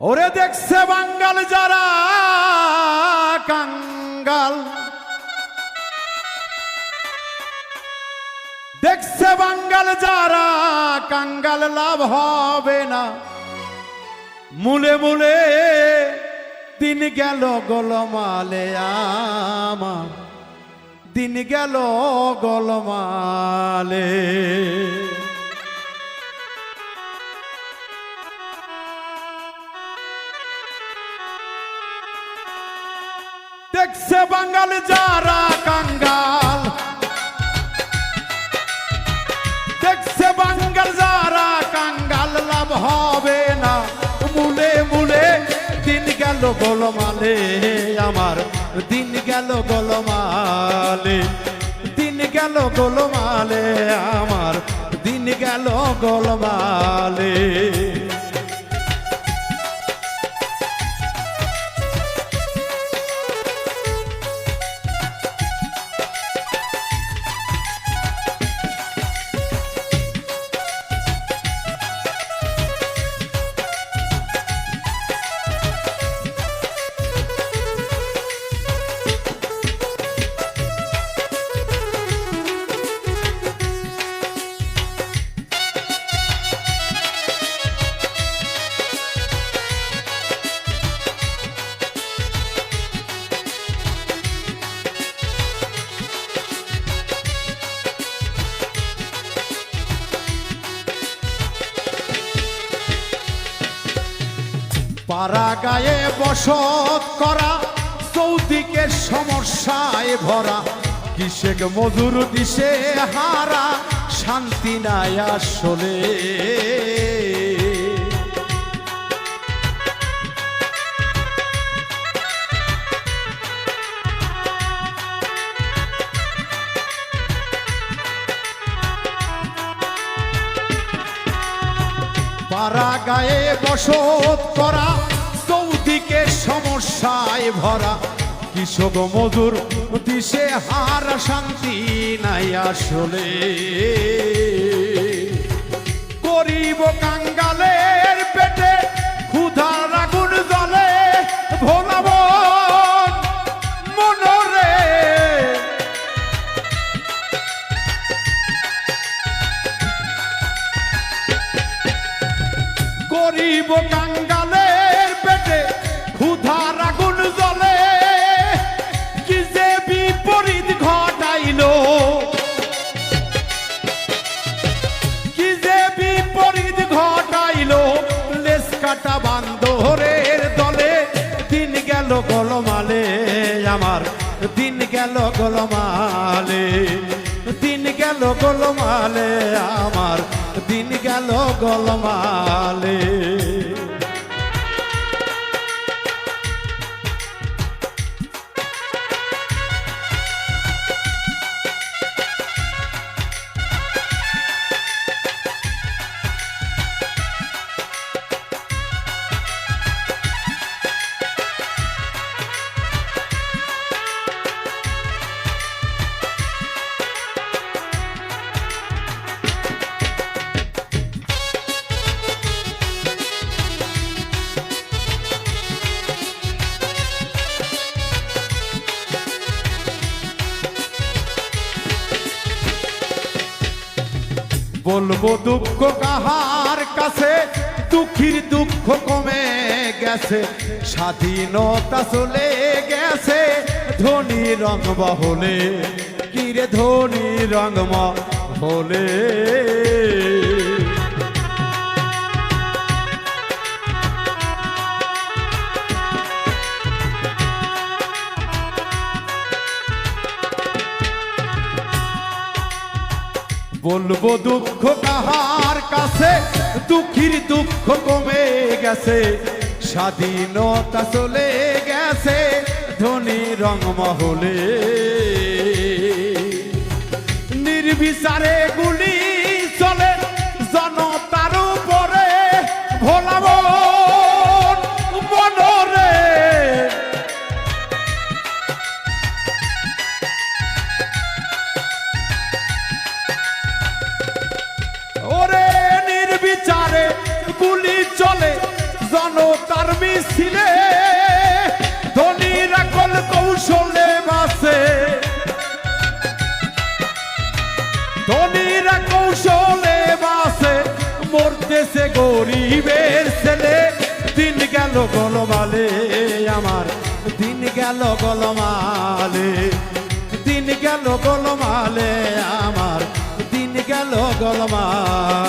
ওরে দেখছে বাঙ্গাল যারা কাঙ্গাল। দেখছে বাঙ্গাল যারা কাঙ্গাল লাভ হবে না। মূলে মূলে দিন গেল গোলমালে আমার। দিন গেল গোলমালে। বাঙ্গাল যারা কাঙ্গাল। দেখছে বাঙ্গাল যারা কাঙ্গাল, লাভ হবে না। মূলে মূলে দিন গেল গোলমালে, আমার দিন গেল গোলমালে। দিন গেল গোলমালে, আমার দিন গেল গোলমালে। পাড়া গায়ে বসত করা চৌদিকে সমস্যায় ভরা কিসেক মধুর দিশে হারা শান্তি নাই আসলে। পাড়া গায়ে বসত করা, চৌদিকে সমস্যায় ভরা। কৃষক মধুর দিশে হার শান্তি নাই আসলে। করিব কাঙ্গালের গরিব কাঙ্গালের পেটে, ক্ষুধার আগুন জ্বলে। কি যে বিপরীত আমার দিন গেল গোলমালে, দিন গেল গোলমালে। আমার দিন গেল গোলমালে। বলব দুঃখ কাহার কাছে? দুঃখীর দুঃখ কমে গেছে। স্বাধীনতা চলে গেছে। ধনী রং বহলে। কিরে ধনী রং হলে বলব দুঃখ কাহার কাছে? দুঃখীর দুঃখ কমে গেছে। স্বাধীনতা চলে গেছে, ধনী রং মহলে। নির্বিচারে গুলি চলে, জনতার উপরে ভোলাব। গুলি তার মিছিলে ধনীরা কল কৌশলে বাসে। ধনীরা কৌশলে বাসে মরতেছে গরিবের ছেলে। দিন গেল গলমালে আমার, দিন গেল গলমালে। দিন গেল গলমালে আমার, দিন গেল গলমালে।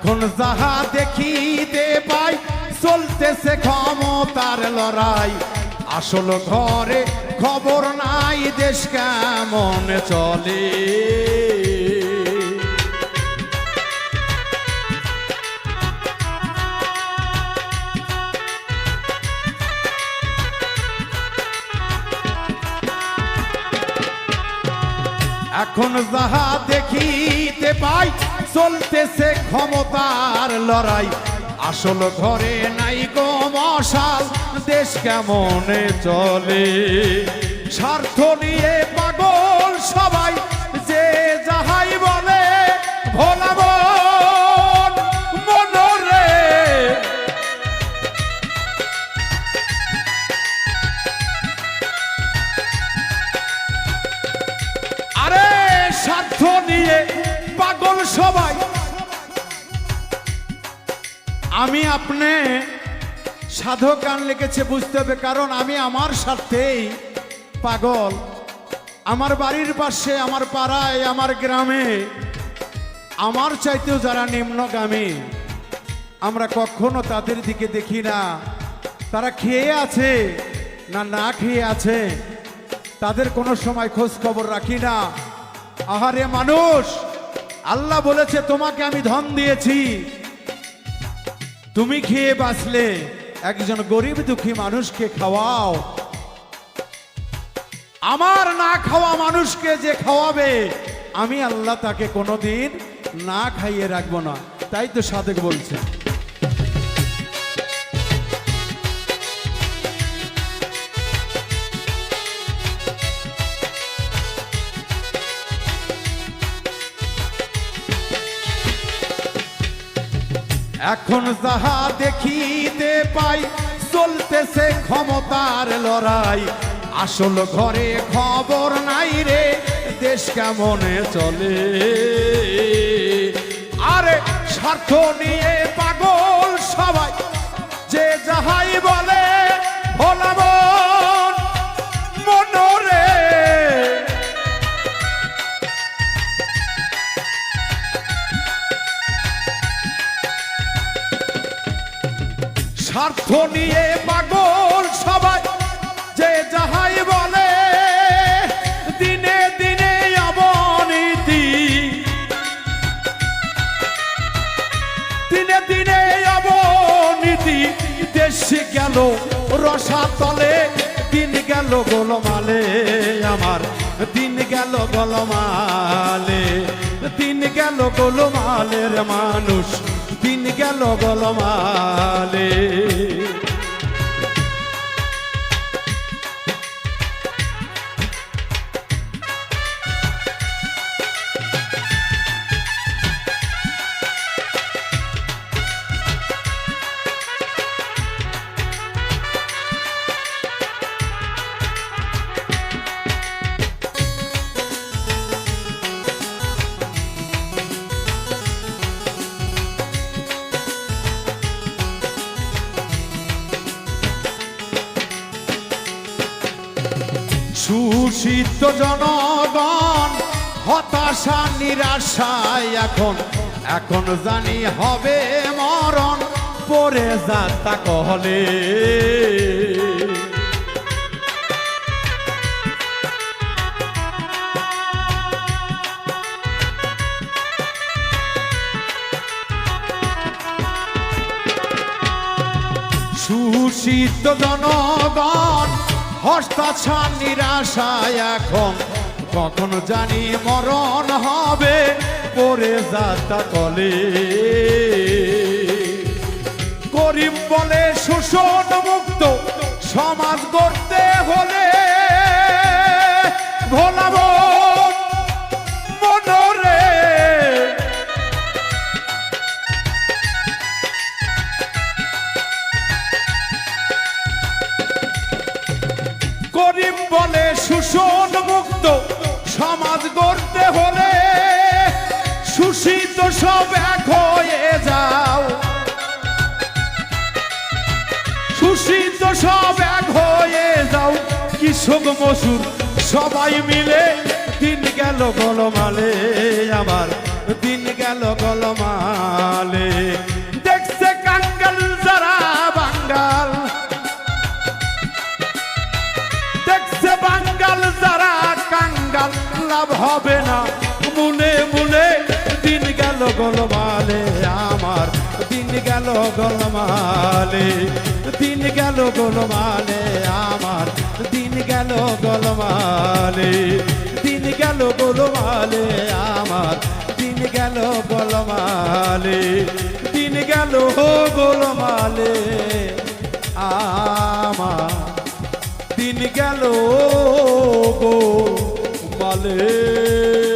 এখন যাহা দেখিতে পাই, চলতেছে ক্ষমতার লড়াই। আসল ঘরে খবর নাই, দেশ কেমন চলে? এখন যাহা দেখিতে পাই চলতেছে ক্ষমতার লড়াই। আসল ঘরে নাই গো মশাল, দেশ কেমনে চলে? স্বার্থ নিয়ে পাগল সবাই সবাই। আমি আপনি সাধক গান লিখেছে, বুঝতে হবে, কারণ আমি আমার স্বার্থেই পাগল। আমার বাড়ির পাশে, আমার পাড়ায়, আমার গ্রামে, আমার চাইতেও যারা নিম্নগামী, আমরা কখনো তাদের দিকে দেখি না। তারা খেয়ে আছে না না খেয়ে আছে, তাদের কোনো সময় খোঁজ খবর রাখি না। আহারে মানুষ আল্লাহ বলেছে, তোমাকে আমি ধন দিয়েছি। তুমি খেয়ে বাঁচলে, একজন গরিব দুঃখী মানুষকে খাওয়াও। আমার না খাওয়া মানুষকে যে খাওয়াবে, আমি আল্লাহ তাকে কোনোদিন না খাইয়ে রাখব না। তাই তো সাদেক বলছে। এখন যাহা দেখিতে পাই, চলতেছে ক্ষমতার লড়াই। আসল ঘরে খবর নাই রে, দেশ কেমনে চলে? আরে স্বার্থ নিয়ে পাগল সবাই, যে যাহাই বলে, ভোলাব। স্বার্থ নিয়ে পাগল সবাই, যে যাহাই বলে, দিনে দিনে অবনীতি। দিনে দিনে অবনীতি, দেশে গেল রসা তলে দিন গেল গোলমালে আমার, দিন গেল গোলমালে, দিন গেল গোলমালের মানুষ। দিন গেল গোলমালে। সুশীত জনগণ হতাশা নিরাশায় এখন এখন জানি হবে মরণ পরে যাতা কহলে। সুশীত জনগণ হস্তাছা নিরাশায় এখন। কখন জানি মরণ হবে পরে যাতা তলে। গরিব বলে, শোষণ মুক্ত, সমাজ গড়তে হলে বলে শোষণ মুক্ত, সমাজ গড়তে হলে শোষিত সব এক হয়ে যাও। শোষিত সব এক হয়ে যাও। কৃষক মসুর সবাই মিলে দিন গেল গলমালে, আমার দিন গেল গলমালে। গোলমালে, আমার দিন গেল গোলমালে, দিন গেল গোলমালে, আমার দিন গেল গোলমালে, দিন গেল গোলমালে, আমার দিন গেল গোলমালে, দিন গেল গোলমালে, আমার দিন গেল গো মালে